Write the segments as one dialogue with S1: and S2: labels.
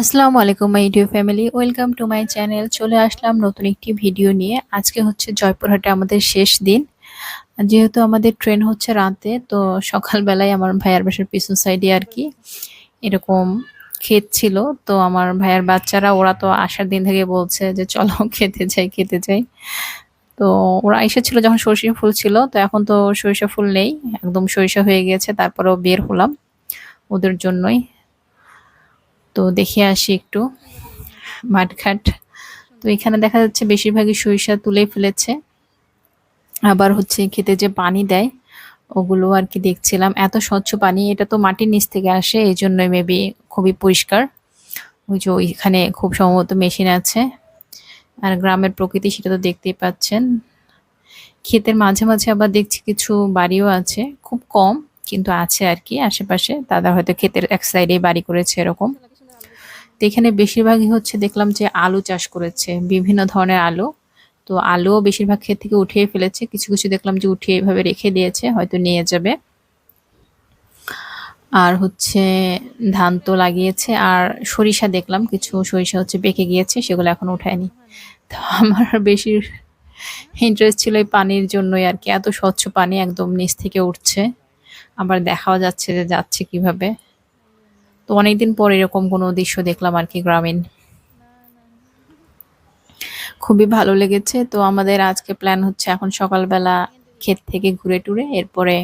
S1: আসসালামু আলাইকুম my dear family welcome to my channel চলে আসলাম নতুন একটি ভিডিও নিয়ে। আজকে হচ্ছে জয়পুরহাটে আমাদের শেষ দিন। যেহেতু আমাদের ট্রেন হচ্ছে রাতে, তো সকালবেলায় আমার ভাইয়ার বাসার পিছন সাইডে আর কি এরকম ক্ষেত ছিল। তো আমার ভাইয়ার বাচ্চারা, ওরা তো আসার দিন থেকে বলছে যে, চলো, খেতে যাই খেতে যাই। তো ওরা এসেছিল যখন সরিষা ফুল ছিল, তো এখন তো সরিষা ফুল নেই। একদম সরিষা হয়ে গেছে, তারপরেও বের হলাম। ওদের জন্যই তো দেখে আসি একটু। মাঠঘাট। তো এখানে দেখা যাচ্ছে বেশিরভাগই সরিষা তুলে ফেলেছে। আবার হচ্ছে খেতে যে পানি দেয়, ওগুলো আর কি দেখছিলাম। এত স্বচ্ছ পানি, এটা তো মাটির নিচ থেকে আসে এই জন্যই মেবি খুবই পরিষ্কার। ওই যে ওইখানে খুব সম্ভবত মেশিন আছে। আর গ্রামের প্রকৃতি সেটা তো দেখতেই পাচ্ছেন। ক্ষেতের মাঝে মাঝে আবার দেখছি কিছু বাড়িও আছে, খুব কম, কিন্তু আছে আর কি আশেপাশে। তারা হয়তো ক্ষেতের এক সাইডে বাড়ি করেছে এরকম। তো এখানে বেশিরভাগই হচ্ছে দেখলাম যে আলু চাষ করেছে, বিভিন্ন ধরনের আলু। তো আলুও বেশিরভাগ ক্ষেত থেকে উঠিয়ে ফেলেছে, কিছু কিছু দেখলাম যে উঠিয়ে এভাবে রেখে দিয়েছে, হয়তো নিয়ে যাবে। আর হচ্ছে ধান তো লাগিয়েছে, আর সরিষা দেখলাম, কিছু সরিষা হচ্ছে পেকে গিয়েছে, সেগুলো এখন উঠায়নি। তো আমার বেশি ইন্টারেস্ট ছিল এই পানির জন্যই আর কি, এত স্বচ্ছ পানি একদম নিচ থেকে উঠছে। আবার দেখাও যাচ্ছে যে যাচ্ছে কীভাবে। তো অনেকদিন পর এরকম কোনো দৃশ্য দেখলাম আর কি গ্রামীণ। খুবই ভালো লেগেছে। তো আমাদের আজকে প্ল্যান হচ্ছে এখন সকালবেলা ক্ষেত থেকে ঘুরে টুরে, এরপরে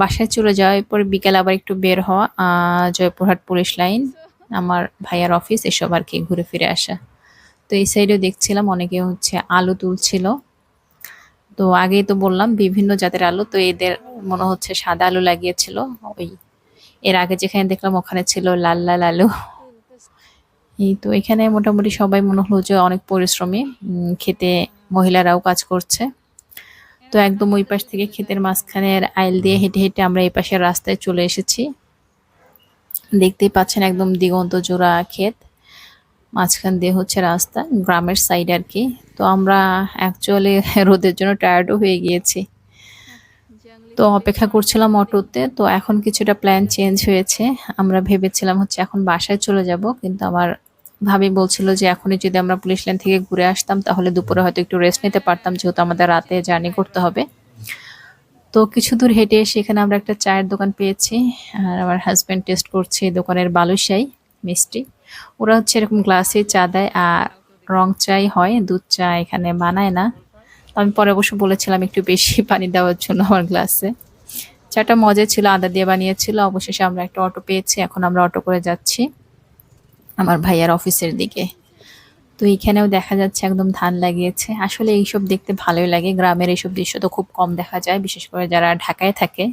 S1: বাসায় চলে যাওয়া, এরপরে বিকেল আবার একটু বের হওয়া জয়পুরহাট পুলিশ লাইন, আমার ভাইয়ার অফিস এসব আর কি ঘুরে ফিরে আসা। তো এই সাইডেও দেখছিলাম অনেকে হচ্ছে আলু তুলছিল। তো আগেই তো বললাম, বিভিন্ন জাতের আলু, তো এদের মনে হচ্ছে সাদা আলু লাগিয়েছিল, ওই এর আগে যেখানে দেখলাম ওখানে ছিল লাল লাল। আলু এই তো এখানে মোটামুটি সবাই মনে হলো যে অনেক পরিশ্রমী খেতে মহিলারাও কাজ করছে। তো একদম ওই পাশ থেকে ক্ষেতের মাঝখানের আইল দিয়ে হেঁটে হেঁটে আমরা এই পাশের রাস্তায় চলে এসেছি। দেখতেই পাচ্ছেন একদম দিগন্ত জোড়া ক্ষেত। মাঝখান দিয়ে হচ্ছে রাস্তা, গ্রামের সাইড আর কি। তো আমরা অ্যাকচুয়ালি রোদের জন্য টায়ার্ডও হয়ে গিয়েছি। তো অপেক্ষা করছিলাম অটোতে, তো এখন কিছুটা প্ল্যান চেঞ্জ হয়েছে। আমরা ভেবেছিলাম হচ্ছে এখন বাসায় চলে যাব, কিন্তু আমার ভাবি বলছিল যে এখনই যদি আমরা পুলিশ লাইন থেকে ঘুরে আসতাম, তাহলে দুপুরে হয়তো একটু রেস্ট নিতে পারতাম, যেহেতু আমাদের রাতে জার্নি করতে হবে। তো কিছু দূর হেঁটে এসে এখানে আমরা একটা চায়ের দোকান পেয়েছি, আর আমার হাজব্যান্ড টেস্ট করছে দোকানের বালুশাই মিষ্টি। ওরা হচ্ছে এরকম গ্লাসে চা দেয়, আর রং চাই হয়, দুধ চা এখানে বানায় না। আমি পরে অবশ্য বলেছিলাম একটু বেশি পানি দেওয়ার জন্য আমার গ্লাসে। চাটা মজা ছিল, আদা দিয়ে বানিয়েছিল, অবশেষে আমরা একটা অটো পেয়েছি, এখন আমরা অটো করে যাচ্ছি আমার ভাইয়ার অফিসের দিকে। তো এইখানেও দেখা যাচ্ছে একদম ধান লাগিয়েছে। আসলে এইসব দেখতে ভালোই লাগে, গ্রামের এইসব দৃশ্য তো খুব কম দেখা যায়, বিশেষ করে যারা ঢাকায় থাকে।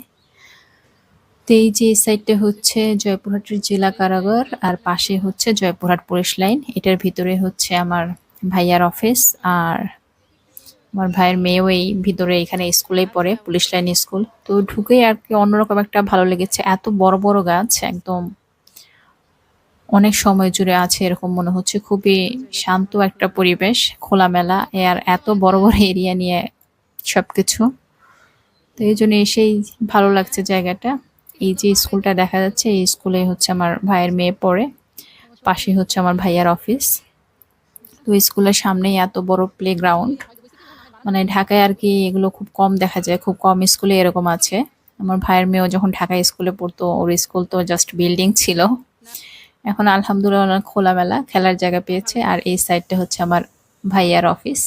S1: তো এই যে সাইডটা হচ্ছে জয়পুরহাটের জেলা কারাগার, আর পাশে হচ্ছে জয়পুরহাট পুলিশ লাইন। এটার ভিতরে হচ্ছে আমার ভাইয়ার অফিস, আর আমার ভাইয়ের মেয়েও এই ভিতরে এখানে স্কুলেই পড়ে, পুলিশ লাইন স্কুল। তো ঢুকে আর কি অন্যরকম একটা ভালো লেগেছে। এত বড় বড় গাছ, একদম অনেক সময় জুড়ে আছে এরকম মনে হচ্ছে। খুবই শান্ত একটা পরিবেশ, খোলামেলা, আর এত বড় বড় এরিয়া নিয়ে সবকিছু। তো এই জন্য এসেই ভালো লাগছে জায়গাটা। এই যে স্কুলটা দেখা যাচ্ছে, এই স্কুলে হচ্ছে আমার ভাইয়ের মেয়ে পড়ে পাশে হচ্ছে আমার ভাইয়ার অফিস। তো স্কুলের সামনেই এত বড় প্লে গ্রাউন্ড মানে ঢাকায় আর কি এগুলো খুব কম দেখা যায়। খুব কম স্কুলে এরকম আছে। আমার ভাইয়ের মেয়েও যখন ঢাকায় স্কুলে পড়তো, ওর স্কুল তো জাস্ট বিল্ডিং ছিল। এখন আলহামদুলিল্লাহ খোলামেলা, খেলার জায়গা পেয়েছে। আর এই সাইডটা হচ্ছে আমার ভাইয়ার অফিস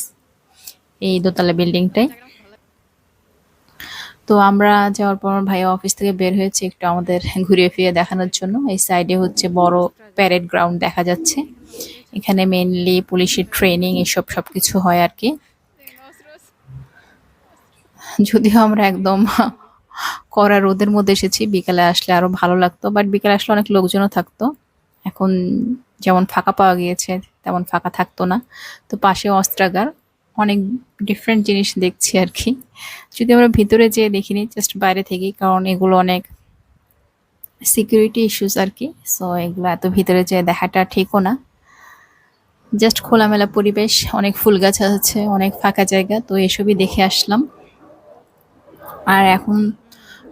S1: এই দোতলা বিল্ডিংটাই তো আমরা যাওয়ার পর ভাইয়া অফিস থেকে বের হয়েছে একটু আমাদের ঘুরিয়ে ফিরে দেখানোর জন্য। এই সাইডে হচ্ছে বড় প্যারেড গ্রাউন্ড দেখা যাচ্ছে। এখানে মেনলি পুলিশের ট্রেনিং এসব সব কিছু হয় আর কি। যদিও আমরা একদম করা রোদের মধ্যে এসেছি, বিকালে আসলে আরও ভালো লাগতো বাট বিকালে আসলে অনেক লোকজনও থাকতো। এখন যেমন ফাঁকা পাওয়া গিয়েছে, তেমন ফাঁকা থাকতো না। তো পাশে অস্ত্রাগার, অনেক ডিফারেন্ট জিনিস দেখছি আর কি যদি আমরা ভিতরে যেয়ে দেখিনি জাস্ট বাইরে থেকেই, কারণ এগুলো অনেক সিকিউরিটি ইস্যুস আর কি সো এগুলো এত ভিতরে যেয়ে দেখাটা ঠিকও না। জাস্ট খোলামেলা পরিবেশ, অনেক ফুল গাছ আছে, অনেক ফাঁকা জায়গা, তো এসবই দেখে আসলাম। আর এখন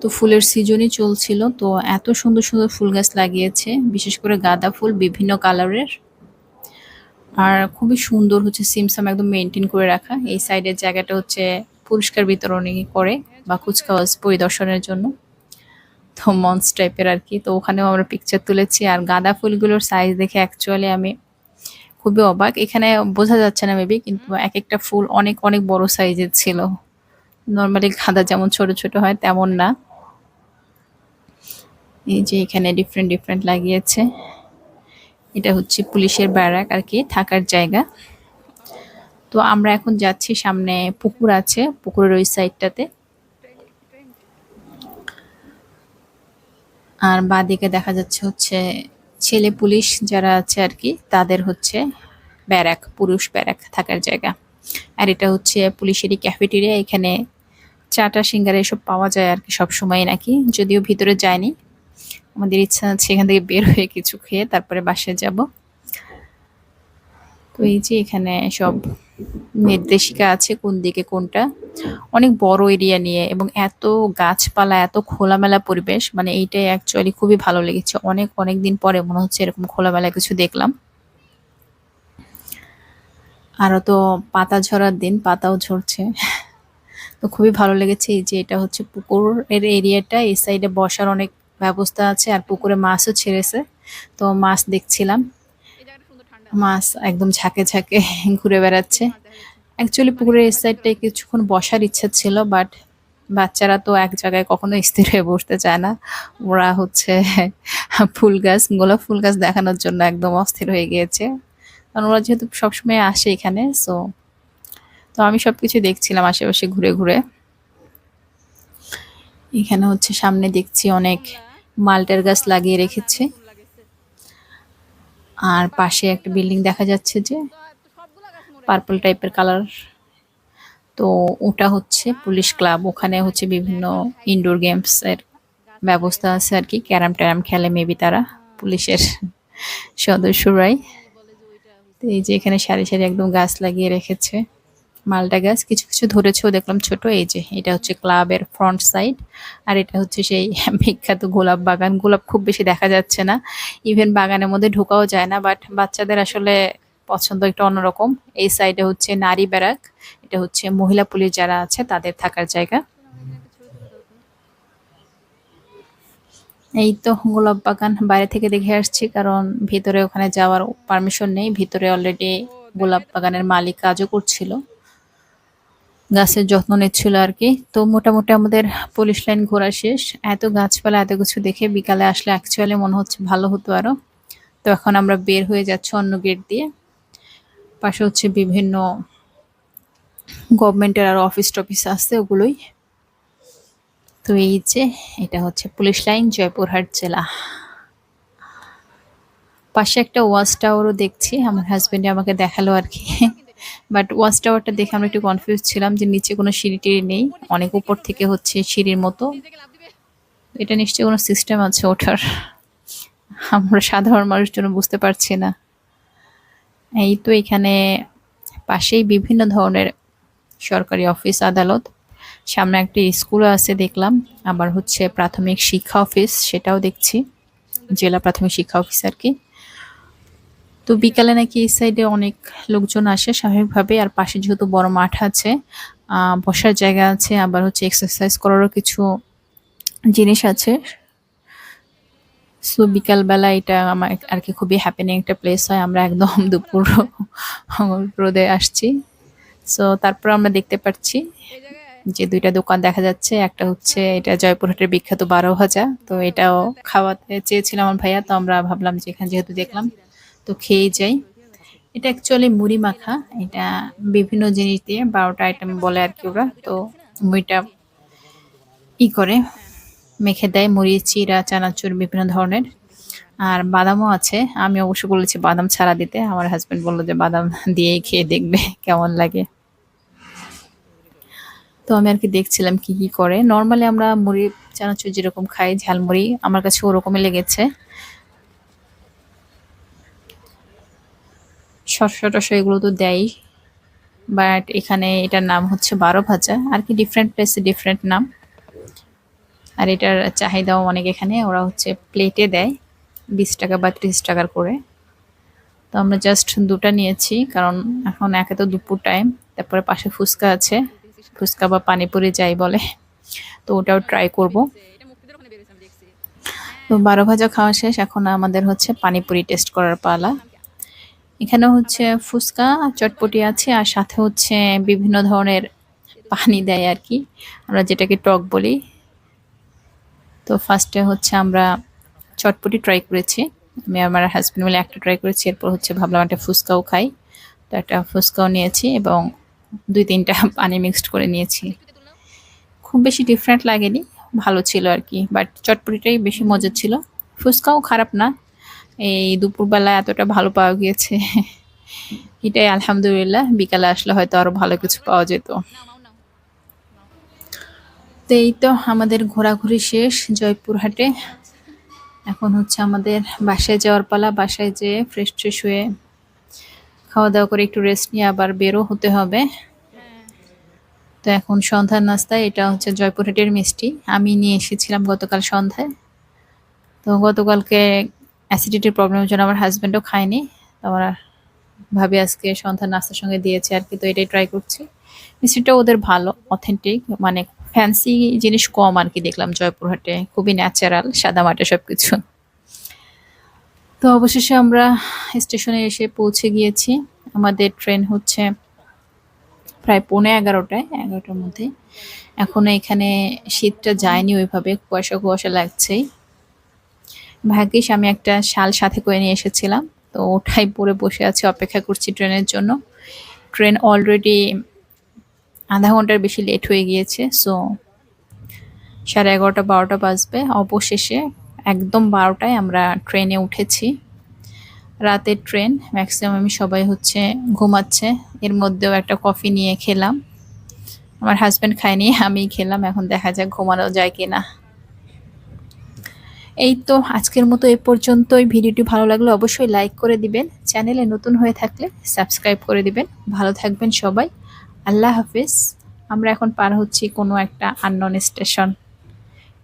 S1: তো ফুলের সিজনই চলছিল, তো এত সুন্দর সুন্দর ফুল গাছ লাগিয়েছে, বিশেষ করে গাঁদা ফুল বিভিন্ন কালারের আর খুবই সুন্দর হচ্ছে সিমসাম একদম মেনটেন করে রাখা। এই সাইডের জায়গাটা হচ্ছে পুরস্কার বিতরণী করে বা কুচকাওয়াজ পরিদর্শনের জন্য। তো মঞ্চ টাইপের আর কি, তো ওখানেও আমরা পিকচার তুলেছি। আর গাঁদা ফুলগুলোর সাইজ দেখে অ্যাকচুয়ালি আমি খুবই অবাক। এখানে বোঝা যাচ্ছে না মেবি কিন্তু এক একটা ফুল অনেক অনেক বড় সাইজের ছিল। নর্মালি গাঁদা যেমন ছোট ছোট হয়, তেমন না। এই যে এখানে ডিফারেন্ট ডিফারেন্ট লাগিয়েছে। এটা হচ্ছে পুলিশের ব্যারাক আর কি, থাকার জায়গা। তো আমরা এখন যাচ্ছি, সামনে পুকুর আছে, পুকুরের ওই সাইডটাতে আর বাঁদিকে দেখা যাচ্ছে হচ্ছে ছেলে পুলিশ যারা আছে আর কি, তাদের হচ্ছে ব্যারাক পুরুষ ব্যারাক থাকার জায়গা। আর এটা হচ্ছে পুলিশেরই ক্যাফেটেরিয়া, এখানে চাটা সিঙ্গারা এসব পাওয়া যায় আর কি সবসময় নাকি, যদিও ভিতরে যায়নি। আমাদের ইচ্ছা আছে এখান থেকে বের হয়ে কিছু খেয়ে তারপরে বাসায় যাব। তো এই যে এখানে সব নির্দেশিকা আছে কোন দিকে কোনটা। অনেক বড় এরিয়া নিয়ে এবং এত গাছপালা, এত খোলামেলা পরিবেশ মানে এইটাই অ্যাকচুয়ালি খুবই ভালো লেগেছে। অনেক অনেক দিন পরে মনে হচ্ছে এরকম খোলামেলা কিছু দেখলাম। আরও তো পাতা ঝরার দিন, পাতাও ঝরছে। তো খুবই ভালো লেগেছে এই যে এটা হচ্ছে পুকুরের এরিয়াটা, এই সাইডে বসার অনেক ব্যবস্থা আছে আর পুকুরে মাছও ছেড়েছে। তো মাছ দেখছিলাম। মাছ একদম ঝাঁকে ঝাঁকে ঘুরে বেড়াচ্ছে। অ্যাকচুয়ালি পুকুরের এই সাইডটায় কিছুক্ষণ বসার ইচ্ছা ছিল বাট বাচ্চারা তো এক জায়গায় কখনো স্থির হয়ে বসতে চায় না। ওরা হচ্ছে ফুল গাছ, গোলাপ ফুল গাছ দেখানোর জন্য একদম অস্থির হয়ে গিয়েছে। কারণ ওরা যেহেতু সবসময় আসে এখানে সো তো আমি সবকিছু দেখছিলাম আশেপাশে ঘুরে ঘুরে। এখানে হচ্ছে সামনে দেখছি অনেক মাল্টের গাছ লাগিয়ে রেখেছে। আর পাশে একটা বিল্ডিং দেখা যাচ্ছে যে পার্পল টাইপের কালার। তো ওটা হচ্ছে পুলিশ ক্লাব, ওখানে হচ্ছে বিভিন্ন ইনডোর গেমস এর ব্যবস্থা আছে আর কি। ক্যারাম ট্যারাম খেলে মেবি তারা পুলিশের সদস্যরাই। তো এই যে এখানে সারি সারি একদম গাছ লাগিয়ে রেখেছে, মালটা গাছ। কিছু কিছু ধরেছেও দেখলাম ছোট, এই যে এটা হচ্ছে ক্লাবের ফ্রন্ট সাইড, আর এটা হচ্ছে সেই বিখ্যাত গোলাপ বাগান। গোলাপ খুব বেশি দেখা যাচ্ছে না, ইভেন বাগানের মধ্যে ঢোকাও যায় না, বাট বাচ্চাদের আসলে পছন্দ একটু অন্যরকম। এই সাইডে হচ্ছে নারী ব্যারাক, এটা হচ্ছে মহিলা পুলিশ যারা আছে তাদের থাকার জায়গা। এই তো গোলাপ বাগান বাইরে থেকে দেখে আসছি, কারণ ভিতরে ওখানে যাওয়ার পারমিশন নেই। ভিতরে অলরেডি গোলাপ বাগানের মালিক কাজও করছিল, গাছের যত্ন নিচ্ছিল আর কি। তো মোটামুটি আমাদের পুলিশ লাইন ঘোরা শেষ। এত গাছপালা, এত কিছু দেখে বিকালে আসলে অ্যাকচুয়ালি মনে হচ্ছে ভালো হতো আরও। তো এখন আমরা বের হয়ে যাচ্ছি অন্য গেট দিয়ে। পাশে হচ্ছে বিভিন্ন গভর্নমেন্টের আর অফিস টফিস আছে ওগুলোই। তো এই যে, এটা হচ্ছে পুলিশ লাইন, জয়পুরহাট জেলা। পাশে একটা ওয়াচ টাওয়ারও দেখছি, আমার হাজবেন্ডে আমাকে দেখাল আর কি। বাট ওয়াচ টাওয়ারটা দেখে আমরা একটু কনফিউজ ছিলাম যে নিচে কোনো সিঁড়ি টিড়ি নেই, অনেক উপর থেকে হচ্ছে সিঁড়ির মতো। এটা নিশ্চয়ই কোনো সিস্টেম আছে ওঠার আমরা সাধারণ মানুষ জন্য বুঝতে পারছি না। এই তো এখানে পাশেই বিভিন্ন ধরনের সরকারি অফিস, আদালত। সামনে একটা স্কুল আছে দেখলাম, আবার হচ্ছে প্রাথমিক শিক্ষা অফিস সেটাও দেখছি, জেলা প্রাথমিক শিক্ষা অফিস আর কি। তো বিকালে নাকি এই সাইডে অনেক লোকজন আসে স্বাভাবিকভাবে, আর পাশে যেহেতু বড় মাঠ আছে বসার জায়গা আছে, আবার হচ্ছে এক্সারসাইজ করারও কিছু জিনিস আছে। সো বিকালবেলা এটা আমার আর কি খুবই হ্যাপেনিং একটা প্লেস হয়, আমরা একদম দুপুর রোদে আসছি। সো তারপর আমরা দেখতে পাচ্ছি যে দুইটা দোকান দেখা যাচ্ছে, একটা হচ্ছে এটা জয়পুরহাটের বিখ্যাত বারো ভাজা তো এটাও খাওয়াতে চেয়েছিলাম আমার ভাইয়া, তো আমরা ভাবলাম যে এখানে যেহেতু দেখলাম, তো খেয়ে যাই। এটা অ্যাকচুয়ালি মুড়ি মাখা, এটা বিভিন্ন জিনিস দিয়ে বারোটা আইটেম বলে আর কি ওরা, তো মুড়িটা ই করে, মেখে দেয়, মুড়ি, চিরা, চানাচুর, বিভিন্ন ধরনের। আর বাদামও আছে, আমি অবশ্য বলেছি বাদাম ছাড়া দিতে, আমার হাজব্যান্ড বলল যে বাদাম দিয়েই খেয়ে দেখবে, কেমন লাগে। তো আমি আর কি দেখছিলাম কি কি করে। নর্মালি আমরা মুড়ি, চানাচুর যেরকম খাই, ঝালমুড়ি, আমার কাছে ওরকমই লেগেছে। শস্য টস্য এগুলো তো দেয় বাট এখানে এটার নাম হচ্ছে বারো ভাজা। আর কি ডিফারেন্ট প্লেসে ডিফারেন্ট নাম। আর এটার চাহিদাও অনেক এখানে, ওরা হচ্ছে প্লেটে দেয়, বিশ টাকা বা ত্রিশ টাকার করে। তো আমরা জাস্ট দুটা নিয়েছি, কারণ এখন একে তো দুপুর টাইম তারপরে পাশে ফুচকা আছে। ফুচকা বা পানিপুরি যাই বলে, তো ওটাও ট্রাই করব। তো বারো ভাজা খাওয়া শেষ, এখন আমাদের হচ্ছে পানিপুরি টেস্ট করার পালা। এখানে হচ্ছে ফুচকা, চটপটি আছে, আর সাথে হচ্ছে বিভিন্ন ধরনের পানি দেয় আর কি। আমরা যেটাকে টক বলি। তো ফার্স্টে হচ্ছে আমরা চটপটি ট্রাই করেছি। আমি আমার হাজব্যান্ড মিলে একটা ট্রাই করেছি, এরপর হচ্ছে ভাবলাম একটা ফুচকাও খাই। তো একটা ফুচকাও নিয়েছি এবং দুই তিনটা পানি মিক্সড করে নিয়েছি। খুব বেশি ডিফারেন্ট লাগেনি, ভালো ছিল আর কি বাট চটপটিটাই বেশি মজা ছিল। ফুচকাও খারাপ না, এই দুপুরবেলা এতটা ভালো পাওয়া গিয়েছে। এটাই আলহামদুলিল্লাহ, বিকালে আসলে হয়তো আরও ভালো কিছু পাওয়া যেত। তো এই তো আমাদের ঘোরাঘুরি শেষ, জয়পুরহাটে। এখন হচ্ছে আমাদের বাসায় যাওয়ার পালা, বাসায় যেয়ে ফ্রেশ ট্রেশ হয়ে খাওয়া দাওয়া করে একটু রেস্ট নিয়ে আবার বেরো হতে হবে। তো এখন সন্ধ্যার নাস্তায় এটা হচ্ছে জয়পুরহাটের মিষ্টি। আমি নিয়ে এসেছিলাম গতকাল সন্ধ্যায়। তো গতকালকে অ্যাসিডিটির প্রবলেমের জন্য আমার হাজব্যান্ডও খায়নি। আমার ভাবি আজকে সন্ধ্যার নাস্তার সঙ্গে দিয়েছে আর কি, তো এটাই ট্রাই করছি। মিষ্টিটা ওদের ভালো অথেন্টিক মানে ফ্যান্সি জিনিস কম আর কি দেখলাম জয়পুরহাটে খুবই ন্যাচারাল সাদা মাটে সব কিছু তো অবশেষে আমরা স্টেশনে এসে পৌঁছে গিয়েছি। আমাদের ট্রেন হচ্ছে প্রায় পৌনে এগারোটায়, এগারোটার মধ্যে। এখনও এখানে শীতটা যায়নি ওইভাবে, কুয়াশা কুয়াশা লাগছেই। ভাগ্যিস আমি একটা শাল সাথে করে নিয়ে এসেছিলাম, তো ওটাই পরে বসে আছি, অপেক্ষা করছি ট্রেনের জন্য। ট্রেন অলরেডি আধা ঘণ্টার বেশি লেট হয়ে গিয়েছে সো সাড়ে এগারোটা, বারোটা বাজবে অবশেষে। একদম বারোটায় আমরা ট্রেনে উঠেছি। রাতের ট্রেন, ম্যাক্সিমাম আমি সবাই হচ্ছে ঘুমাচ্ছে। এর মধ্যেও একটা কফি নিয়ে খেলাম। আমার হাজব্যান্ড খায়নি আমি খেলাম, এখন দেখা যাক ঘুমানো যায় কি না এই তো আজকের মতো এ পর্যন্তই। ভিডিওটি ভালো লাগলে অবশ্যই লাইক করে দিবেন। চ্যানেলে নতুন হয়ে থাকলে সাবস্ক্রাইব করে দিবেন। ভালো থাকবেন সবাই। আল্লাহ হাফিজ। আমরা এখন পার হচ্ছি কোনো একটা আননন স্টেশন